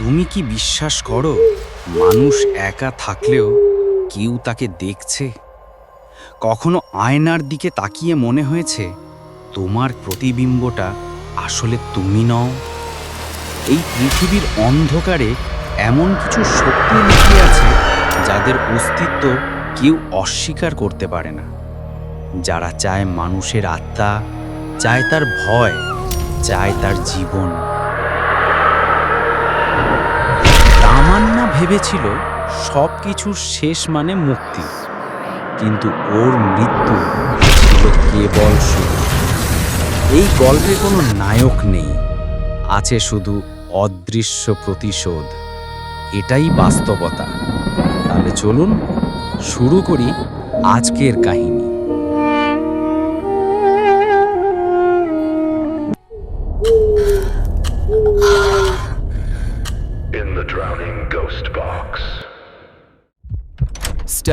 তুমি কি বিশ্বাস করো? মানুষ একা থাকলেও কেউ তাকে দেখছে? কখনো আয়নার দিকে তাকিয়ে মনে হয়েছে, তোমার প্রতিবিম্বটা আসলে তুমি নও? এই পৃথিবীর অন্ধকারে এমন কিছু শক্তি লুকিয়ে আছে, যাদের অস্তিত্ব কেউ অস্বীকার করতে পারে না। যারা চায় মানুষের আত্মা, চায় তার ভয়, চায় তার জীবন। ভেবেছিল সব কিছুর শেষ মানে মুক্তি। কিন্তু ওর মৃত্যু ছিল কেবল শুরু। এই গল্পে কোনো নায়ক নেই, আছে শুধু অদৃশ্য প্রতিশোধ। এটাই বাস্তবতা। তাহলে চলুন শুরু করি আজকের কাহিনী।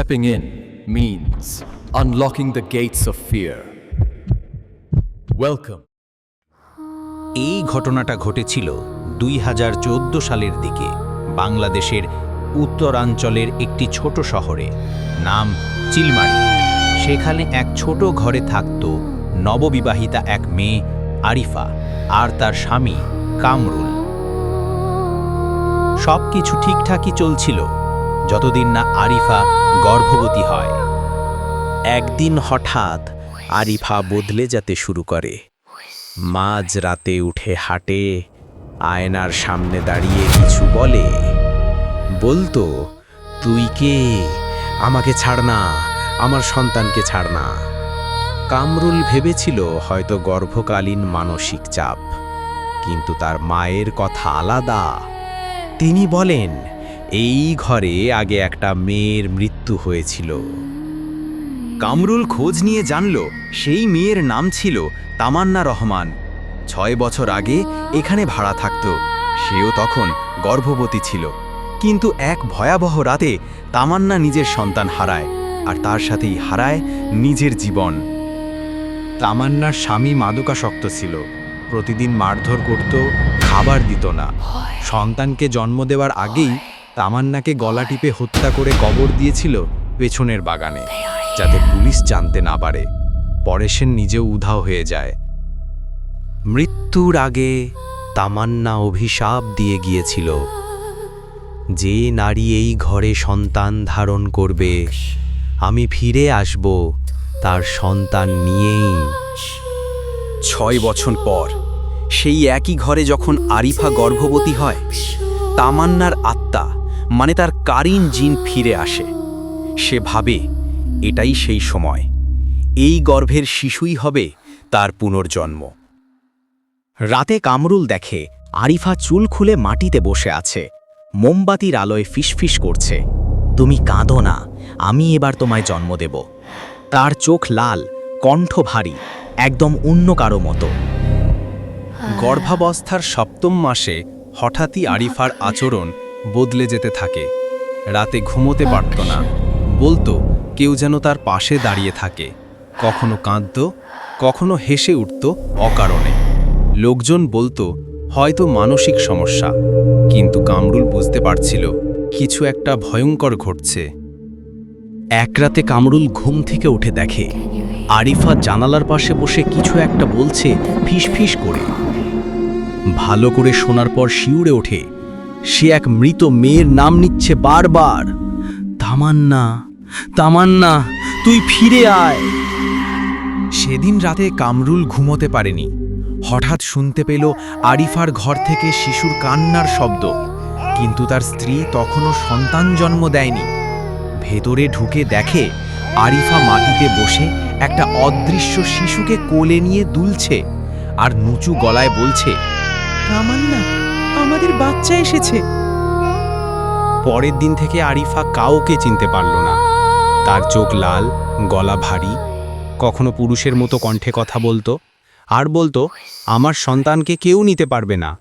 Stepping in means unlocking the gates of fear. Welcome. এই ঘটনাটা ঘটেছিল দুই হাজার চোদ্দ সালের দিকে বাংলাদেশের উত্তরাঞ্চলের একটি ছোট শহরে, নাম চিলমারি সেখানে এক ছোট ঘরে থাকত নববিবাহিতা এক মেয়ে আরিফা আর তার স্বামী কামরুল সব কিছু ঠিকঠাকই চলছিল যতদিন না আরিফা গর্ভবতী হয়। একদিন হঠাৎ আরিফা বদলে যেতে শুরু করে। মাঝ রাতে উঠে হাঁটে, আয়নার সামনে দাঁড়িয়ে কিছু বলে। বলতো, তুই কে? আমাকে ছাড় না, আমার সন্তানকে ছাড় না। কামরুল ভেবেছিল হয়তো গর্ভকালীন মানসিক চাপ, কিন্তু তার মায়ের কথা আলাদা। তিনি বলেন এই ঘরে আগে একটা মেয়ের মৃত্যু হয়েছিল। কামরুল খোঁজ নিয়ে জানল সেই মেয়ের নাম ছিল তামান্না রহমান। ছয় বছর আগে এখানে ভাড়া থাকত। সেও তখন গর্ভবতী ছিল। কিন্তু এক ভয়াবহ রাতে তামান্না নিজের সন্তান হারায় আর তার সাথেই হারায় নিজের জীবন। তামান্নার স্বামী মাদকাসক্ত ছিল। প্রতিদিন মারধর করত খাবার দিত না। সন্তানকে জন্ম দেওয়ার আগেই তামান্নাকে গলা টিপে হত্যা করে কবর দিয়েছিল পেছনের বাগানে, যাতে পুলিশ জানতে না পারে। পরে সে নিজেও উধাও হয়ে যায়। মৃত্যুর আগে তামান্না অভিশাপ দিয়ে গিয়েছিল। যে নারী এই ঘরে সন্তান ধারণ করবে, আমি ফিরে আসব তার সন্তান নিয়েই। ছয় বছর পর সেই একই ঘরে যখন আরিফা গর্ভবতী হয়, তামান্নার আত্মা মানে তার কারিন জিন ফিরে আসে। সে ভাবে, এটাই সেই সময়। এই গর্ভের শিশুই হবে তার পুনর্জন্ম। রাতে কামরুল দেখে, আরিফা চুল খুলে মাটিতে বসে আছে। মোমবাতির আলোয় ফিসফিস করছে। তুমি কাঁদো না, আমি এবার তোমায় জন্ম দেব। তার চোখ লাল, কণ্ঠ ভারী, একদম অন্য কারও মতো। গর্ভাবস্থার সপ্তম মাসে হঠাৎই আরিফার আচরণ বদলে যেতে থাকে। রাতে ঘুমোতে পারত না। বলতো, কেউ যেন তার পাশে দাঁড়িয়ে থাকে। কখনো কাঁদত, কখনো হেসে উঠত অকারণে। লোকজন বলতো, হয়তো মানসিক সমস্যা। কিন্তু কামরুল বুঝতে পারছিল, কিছু একটা ভয়ঙ্কর ঘটছে। এক রাতে কামরুল ঘুম থেকে উঠে দেখে, আরিফা জানালার পাশে বসে কিছু একটা বলছে ফিসফিস করে। ভালো করে শোনার পর শিউরে ওঠে সে এক মৃত মেয়ের নাম নিচ্ছে বারবার। তামান্না তামান্না, তুই ফিরে আয়। সেদিন রাতে কামরুল ঘুমোতে পারেনি। হঠাৎ শুনতে পেল আরিফার ঘর থেকে শিশুর কান্নার শব্দ। কিন্তু তার স্ত্রী তখনও সন্তান জন্ম দেয়নি। ভেতরে ঢুকে দেখে আরিফা মাটিতে বসে একটা অদৃশ্য শিশুকে কোলে নিয়ে দুলছে আর নুচু গলায় বলছে, তামান্না আমাদের বাচ্চা এসেছে। পরের দিন থেকে আরিফা কাউকে চিনতে পারল না। তার চোখ লাল, গলা ভারী, কখনো পুরুষের মতো কণ্ঠে কথা বলতো, আর বলতো, আমার সন্তানকে কেউ নিতে পারবে না।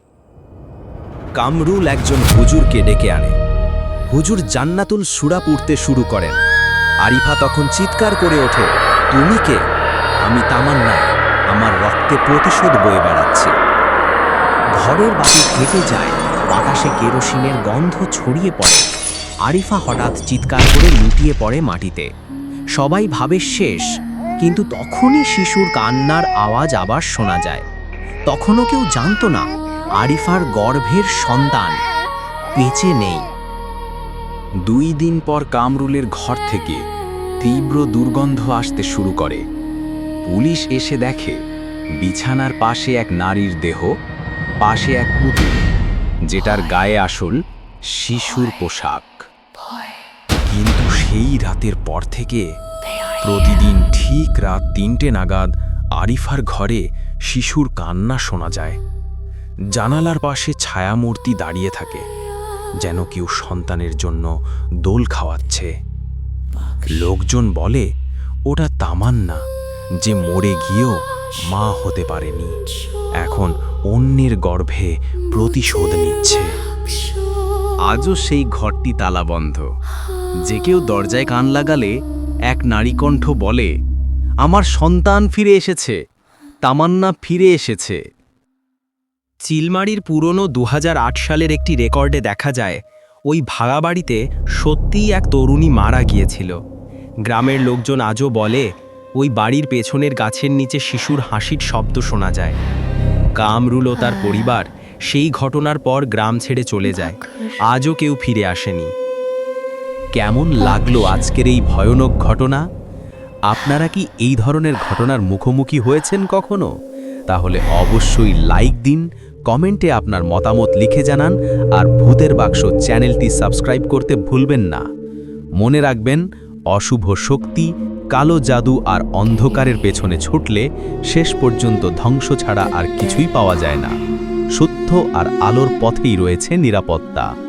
কামরুল একজন হুজুরকে ডেকে আনে। হুজুর জান্নাতুল সুরা পড়তে শুরু করেন। আরিফা তখন চিৎকার করে ওঠে, তুমি কে? আমি তামান্না আমার রক্তে প্রতিশোধ বয়ে বেড়াচ্ছি। ঘরের বাতি কেটে যায়, বাতাসে কেরোসিনের গন্ধ ছড়িয়ে পড়ে। আরিফা হঠাৎ চিৎকার করে লুটিয়ে পড়ে মাটিতে। সবাই ভাবে শেষ, কিন্তু তখনই শিশুর কান্নার আওয়াজ আবার শোনা যায়। তখনও কেউ জানতো না, আরিফার গর্ভের সন্তান বেঁচে নেই। দুই দিন পর কামরুলের ঘর থেকে তীব্র দুর্গন্ধ আসতে শুরু করে। পুলিশ এসে দেখে, বিছানার পাশে এক নারীর দেহ পাশে এক পুতুল যেটার গায়ে আসল শিশুর পোশাক। কিন্তু সেই রাতের পর থেকে প্রতিদিন ঠিক রাত তিনটে নাগাদ আরিফার ঘরে শিশুর কান্না শোনা যায়। জানালার পাশে ছায়ামূর্তি দাঁড়িয়ে থাকে যেন কেউ সন্তানের জন্য দোল খাওয়াচ্ছে। লোকজন বলে ওটা তামান্না যে মরে গিয়েও মা হতে পারেনি। এখন অন্যের গর্ভে প্রতিশোধ নিচ্ছে। আজও সেই ঘরটি তালাবন্ধ। যে কেউ দরজায় কান লাগালে এক নারীকণ্ঠ বলে, আমার সন্তান ফিরে এসেছে। তামান্না ফিরে এসেছে। চিলমারির পুরনো দু হাজার আট সালের একটি রেকর্ডে দেখা যায়, ওই ভাড়া বাড়িতে সত্যিই এক তরুণী মারা গিয়েছিল। গ্রামের লোকজন আজও বলে, ওই বাড়ির পেছনের গাছের নিচে শিশুর হাসির শব্দ শোনা যায়। কামরুল ও তার পরিবার সেই ঘটনার পর গ্রাম ছেড়ে চলে যায়। আজও কেউ ফিরে আসেনি। কেমন লাগল আজকের এই ভয়ানক ঘটনা? আপনারা কি এই ধরনের ঘটনার মুখোমুখি হয়েছেন কখনো? তাহলে অবশ্যই লাইক দিন, কমেন্টে আপনার মতামত লিখে জানান, আর ভূতের বাক্স চ্যানেলটি সাবস্ক্রাইব করতে ভুলবেন না। মনে রাখবেন, অশুভ শক্তি কালো জাদু আর অন্ধকারের পেছনে ছুটলে শেষ পর্যন্ত ধ্বংস ছাড়া আর কিছুই পাওয়া যায় না। সত্য আর আলোর পথেই রয়েছে নিরাপত্তা।